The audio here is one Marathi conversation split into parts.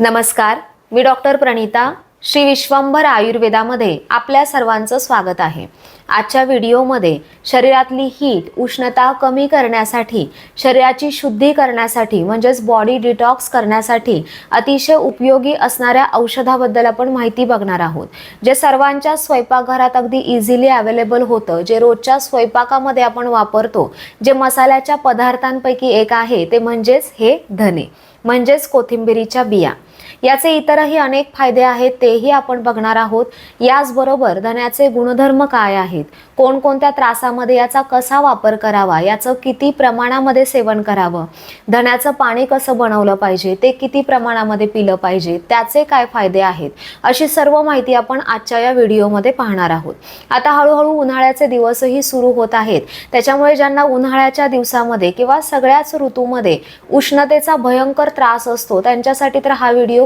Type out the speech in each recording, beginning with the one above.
नमस्कार मी डॉक्टर प्रणिता श्री विश्वंभर आयुर्वेदामध्ये आपल्या सर्वांचं स्वागत आहे. आजच्या व्हिडिओमध्ये शरीरातली हीट उष्णता कमी करण्यासाठी शरीराची शुद्धी करण्यासाठी म्हणजेच बॉडी डिटॉक्स करण्यासाठी अतिशय उपयोगी असणाऱ्या औषधाबद्दल आपण माहिती बघणार आहोत. जे सर्वांच्या स्वयंपाकघरात अगदी इझिली अवेलेबल होतं जे रोजच्या स्वयंपाकामध्ये आपण वापरतो जे मसाल्याच्या पदार्थांपैकी एक आहे ते म्हणजेच हे धने म्हणजेच कोथिंबिरीच्या बिया. याचे इतरही अनेक फायदे आहेत तेही आपण बघणार आहोत. याचबरोबर धन्याचे गुणधर्म काय आहेत? कोणकोणत्या त्रासामध्ये याचा कसा वापर करावा? याचं किती प्रमाणामध्ये सेवन करावं? धन्याचं पाणी कसं बनवलं पाहिजे? ते किती प्रमाणामध्ये पिलं पाहिजे? त्याचे काय फायदे आहेत? अशी सर्व माहिती आपण आजच्या या व्हिडिओमध्ये पाहणार आहोत. आता हळूहळू उन्हाळ्याचे दिवसही सुरू होत आहेत. त्याच्यामुळे ज्यांना उन्हाळ्याच्या दिवसामध्ये किंवा सगळ्याच ऋतूमध्ये उष्णतेचा भयंकर त्रास असतो त्यांच्यासाठी तर हा व्हिडिओ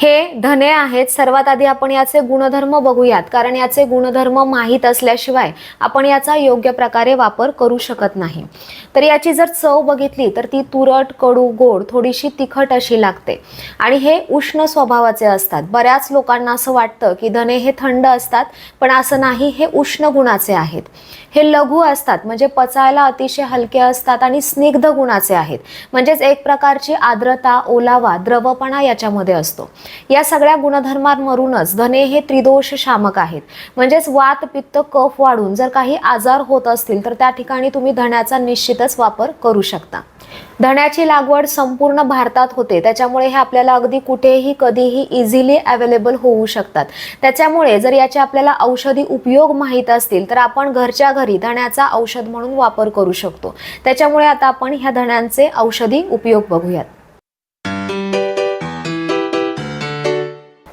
हे धने आहेत. सर्वात आधी आपण याचे गुणधर्म बघूयात. कारण याचे गुणधर्म माहीत असल्याशिवाय आपण याचा योग्य प्रकारे वापर करू शकत नाही. तर याची जर चव बघितली तर ती तुरट कडू गोड थोडीशी तिखट अशी लागते. आणि हे उष्ण स्वभावाचे असतात. बऱ्याच लोकांना असं वाटतं की धने हे थंड असतात पण असं नाही हे उष्ण गुणाचे आहेत. हे लघु असतात म्हणजे पचायला अतिशय हलके असतात आणि स्निग्ध गुणाचे आहेत. म्हणजेच एक प्रकारची आर्द्रता ओलावा द्रवपणा याच्यामध्ये असतो. या सगळ्या गुणधर्मांवरूनच धने हे त्रिदोष शामक आहेत. म्हणजेच वात पित्त कफ वाढून जर काही आजार होत असतील तर त्या ठिकाणी तुम्ही धण्याचा निश्चितच वापर करू शकता. धण्याची लागवड संपूर्ण भारतात होते. त्याच्यामुळे हे आपल्याला अगदी कुठेही कधीही इझिली अवेलेबल होऊ शकतात. त्याच्यामुळे जर याचे आपल्याला औषधी उपयोग माहीत असतील तर आपण घरच्या घरी धण्याचा औषध म्हणून वापर करू शकतो. त्याच्यामुळे आता आपण ह्या धण्यांचे औषधी उपयोग बघूयात.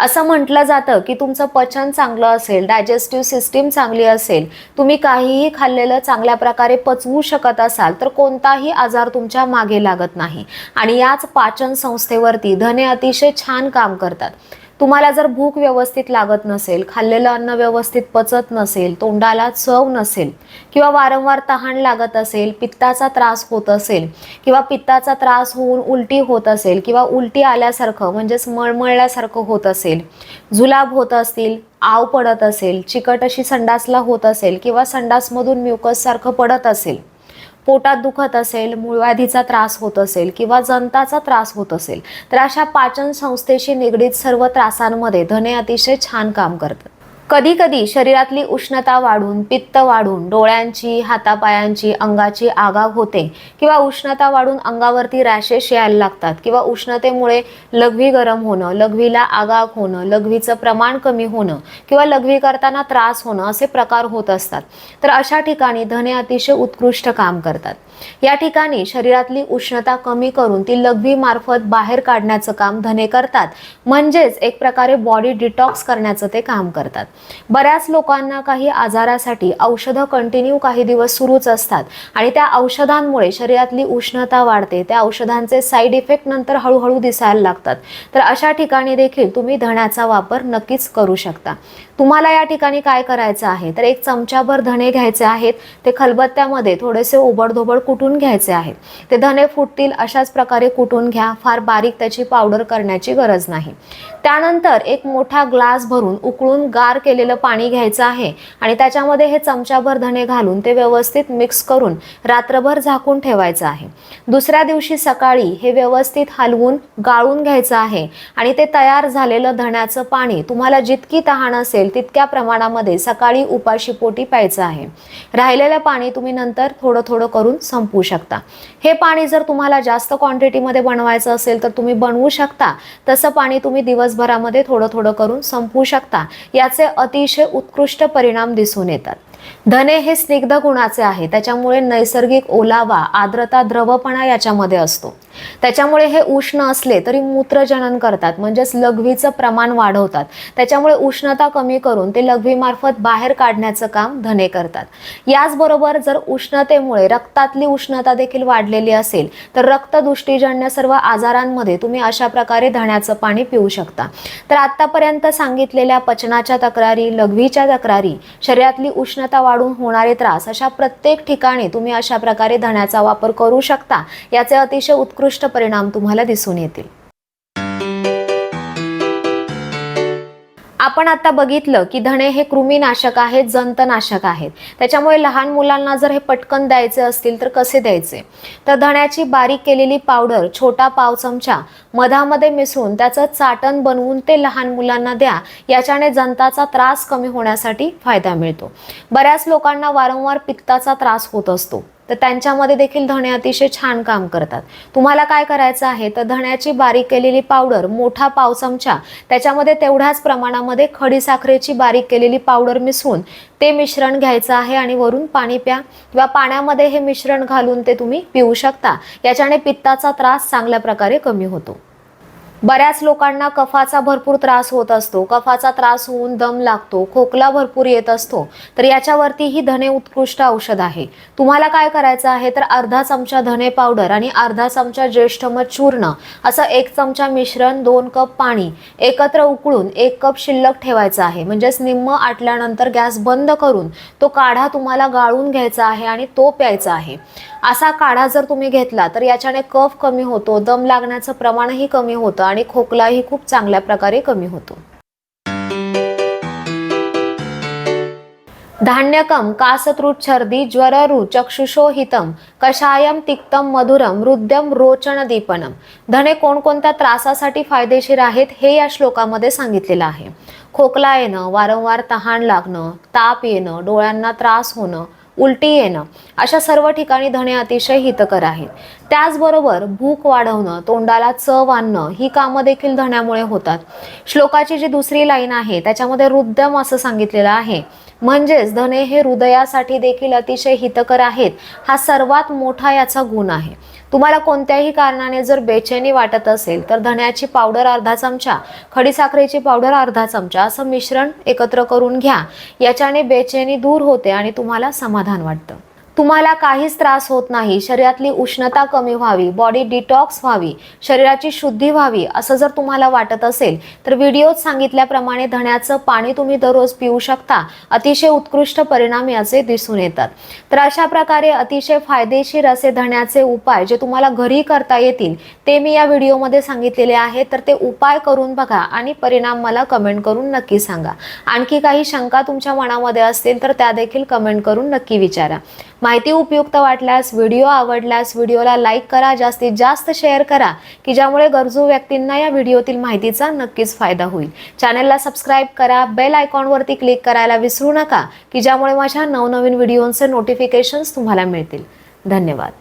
असं म्हटलं जातं की तुमचं पचन चांगलं असेल डायजेस्टिव्ह सिस्टीम चांगली असेल तुम्ही काहीही खाल्लेलं चांगल्या प्रकारे पचवू शकत असाल तर कोणताही आजार तुमच्या मागे लागत नाही. आणि याच पाचन संस्थेवरती धने अतिशय छान काम करतात. तुम्हाला जर भूक व्यवस्थित लागत नसेल खाल्लेलं अन्न व्यवस्थित पचत नसेल तोंडाला चव नसेल किंवा वारंवार तहान लागत असेल पित्ताचा त्रास होत असेल किंवा पित्ताचा त्रास होऊन उलटी होत असेल किंवा उलटी आल्यासारखं म्हणजेच मळमळल्यासारखं होत असेल जुलाब होत असतील आव पडत असेल चिकट अशी संडासला होत असेल किंवा संडासमधून म्युकससारखं पडत असेल पोटात दुखत असेल मूळव्याधीचा त्रास होत असेल किंवा जंताचा त्रास होत असेल तर अशा पाचन संस्थेशी निगडीत सर्व त्रासांमध्ये धने अतिशय छान काम करतात. कधी कधी शरीरातली उष्णता वाढून पित्त वाढून डोळ्यांची हातापायांची अंगाची आगाग होते किंवा उष्णता वाढून अंगावरती रॅशेस यायला लागतात किंवा उष्णतेमुळे लघवी गरम होणं लघवीला आगाग होणं लघवीचं प्रमाण कमी होणं किंवा लघवी करताना त्रास होणं असे प्रकार होत असतात. तर अशा ठिकाणी धने अतिशय उत्कृष्ट काम करतात. या ठिकाणी शरीरातली उष्णता कमी करून ती लघवी मार्फत बाहेर काढण्याचं काम धने करतात. म्हणजेच एक प्रकारे बॉडी डिटॉक्स करण्याचं ते काम करतात. बऱ्याच लोकांना काही आजारासाठी औषधं कंटिन्यू काही दिवस सुरूच असतात आणि त्या औषधांमुळे शरीरातली उष्णता वाढते. त्या औषधांचे साईड इफेक्ट नंतर हळूहळू दिसायला लागतात. तर अशा ठिकाणी देखील तुम्ही धण्याचा वापर नक्कीच करू शकता. तुम्हाला या ठिकाणी काय करायचं आहे? तर एक चमचाभर धणे घ्यायचे आहेत. ते खलबत्त्यामध्ये थोडेसे ओबडधोबड कुटून घ्यायचे आहेत ते धने फुटतील अशाच प्रकारे कुटून घ्या? फार बारीक त्याची पावडर करण्याची गरज नाही. त्यानंतर एक मोठा ग्लास भरून उकळून गार केलेलं पाणी घ्यायचं आहे आणि त्याच्यामध्ये हे चमचाभर धने घालून ते व्यवस्थित मिक्स करून रात्रभर झाकून ठेवायचं आहे. दुसऱ्या दिवशी सकाळी हे व्यवस्थित हलवून गाळून घ्यायचं आहे आणि ते तयार झालेलं धण्याचं पाणी तुम्हाला जितकी तहान असेल तितक्या प्रमाणामध्ये सकाळी उपाशीपोटी प्यायचं आहे. राहिलेलं पाणी तुम्ही नंतर थोडं थोडं करून संपू शकता. हे पाणी जर तुम्हाला जास्त क्वांटिटीमध्ये बनवायचं असेल तर तुम्ही बनवू शकता. तसं पाणी तुम्ही दिवसभरामध्ये थोडं थोडं करून संपवू शकता. याचे अतिशय उत्कृष्ट परिणाम दिसून येतात. धने हे स्निग्ध गुणाचे आहे त्याच्यामुळे नैसर्गिक ओलावा आर्द्रता द्रवपणा याच्यामध्ये असतो. त्याच्यामुळे हे उष्ण असले तरी मूत्रजनन करतात. म्हणजेच लघवीचं प्रमाण वाढवतात. त्याच्यामुळे उष्णता कमी करून ते लघवीमार्फत बाहेर काढण्याचं काम धने करतात. याचबरोबर जर उष्णतेमुळे रक्तातली उष्णता देखील वाढलेली असेल तर रक्तदृष्टीजन्य सर्व आजारांमध्ये तुम्ही अशा प्रकारे धण्याचं पाणी पिऊ शकता. तर आतापर्यंत सांगितलेल्या पचनाच्या तक्रारी लघवीच्या तक्रारी शरीरातली उष्णता वाढून होणारे त्रास अशा प्रत्येक ठिकाणी तुम्ही अशा प्रकारे धण्याचा वापर करू शकता. याचे अतिशय उत्कृष्ट परिणाम तुम्हाला दिसून येतील. आपण आता बघितलं की धणे हे कृमीनाशक आहेत जंतनाशक आहेत. त्याच्यामुळे लहान मुलांना जर हे पटकन द्यायचे असतील तर कसे द्यायचे? तर धण्याची बारीक केलेली पावडर छोटा पाव चमचा मधामध्ये मिसळून त्याचं चाटण बनवून ते लहान मुलांना द्या. याच्याने जंताचा त्रास कमी होण्यासाठी फायदा मिळतो. बऱ्याच लोकांना वारंवार पित्ताचा त्रास होत असतो. तर त्यांच्यामध्ये देखील धणे अतिशय छान काम करतात. तुम्हाला काय करायचं आहे? तर धण्याची बारीक केलेली पावडर मोठा पाव चमचा त्याच्यामध्ये तेवढ्याच प्रमाणामध्ये खडीसाखरेची बारीक केलेली पावडर मिसळून ते मिश्रण घ्यायचं आहे आणि वरून पाणी प्या. किंवा पाण्यामध्ये हे मिश्रण घालून ते तुम्ही पिऊ शकता. याच्याने पित्ताचा त्रास चांगल्या प्रकारे कमी होतो. बऱ्याच लोकांना कफाचा भरपूर त्रास होत असतो. कफाचा त्रास होऊन दम लागतो खोकला भरपूर येत असतो. तर याच्यावरती ही धने उत्कृष्ट औषध आहे. तुम्हाला काय करायचं आहे तर अर्धा चमचा धने पावडर आणि अर्धा चमचा ज्येष्ठम चूर्ण असं एक चमचा मिश्रण दोन कप पाणी एकत्र उकळून एक कप शिल्लक ठेवायचं आहे. म्हणजेच निम्म आटल्यानंतर गॅस बंद करून तो काढा तुम्हाला गाळून घ्यायचा आहे आणि तो प्यायचा आहे. असा काढा जर तुम्ही घेतला तर याच्याने कफ कमी होतो दम लागण्याचं प्रमाणही कमी होतं आणि खोकलाही खूप चांगल्या प्रकारे कमी होतो. धान्यकम कासतृच्छर्दी ज्वररु चक्षुषोहितम कषायम तिक्तम मधुरम हृद्यम रोचन दीपनम धने कोणकोणत्या त्रासासाठी फायदेशीर आहेत हे या श्लोकामध्ये सांगितलेलं आहे. खोकला येणं वारंवार तहान लागणं ताप येणं डोळ्यांना त्रास होणं उलटी येणं. अशा सर्व ठिकाणी धणे अतिशय हितकर आहेत. त्याचबरोबर भूक वाढवणं तोंडाला चव आणणं ही कामं देखील धण्यामुळे होतात. श्लोकाची जी दुसरी लाईन आहे त्याच्यामध्ये हृदयम असं सांगितलेलं आहे. म्हणजेच धने हे हृदयासाठी देखील अतिशय हितकर आहेत. हा सर्वात मोठा याचा गुण आहे. तुम्हाला कोणत्याही कारणाने जर बेचैनी वाटत असेल तर धण्याची पावडर अर्धा चमचा खडीसाखरेची पावडर अर्धा चमचा असं मिश्रण एकत्र करून घ्या. याच्याने बेचैनी दूर होते आणि तुम्हाला समाधान वाटतं. तुम्हाला काहीच त्रास होत नाही. शरीरातली उष्णता कमी व्हावी बॉडी डिटॉक्स व्हावी शरीराची शुद्धी व्हावी असं जर तुम्हाला वाटत असेल तर व्हिडिओत सांगितल्याप्रमाणे धण्याचं पाणी तुम्ही दररोज पिऊ शकता. अतिशय उत्कृष्ट परिणाम याचे दिसून येतात. तर अशा प्रकारे अतिशय फायदेशीर असे धण्याचे उपाय जे तुम्हाला घरी करता येतील ते मी या व्हिडिओमध्ये सांगितलेले आहेत. तर ते उपाय करून बघा आणि परिणाम मला कमेंट करून नक्की सांगा. आणखी काही शंका तुमच्या मनामध्ये असतील तर त्या देखील कमेंट करून नक्की विचारा. माहिती उपयुक्त वाटल्यास व्हिडिओ आवडल्यास व्हिडिओला लाईक करा जास्तीत जास्त शेअर करा की ज्यामुळे गरजू व्यक्तींना या व्हिडिओतील माहितीचा नक्कीच फायदा होईल. चॅनलला सबस्क्राईब करा बेल आयकॉनवरती क्लिक करायला विसरू नका की ज्यामुळे माझ्या नवनवीन व्हिडिओंचे नोटिफिकेशन्स तुम्हाला मिळतील. धन्यवाद.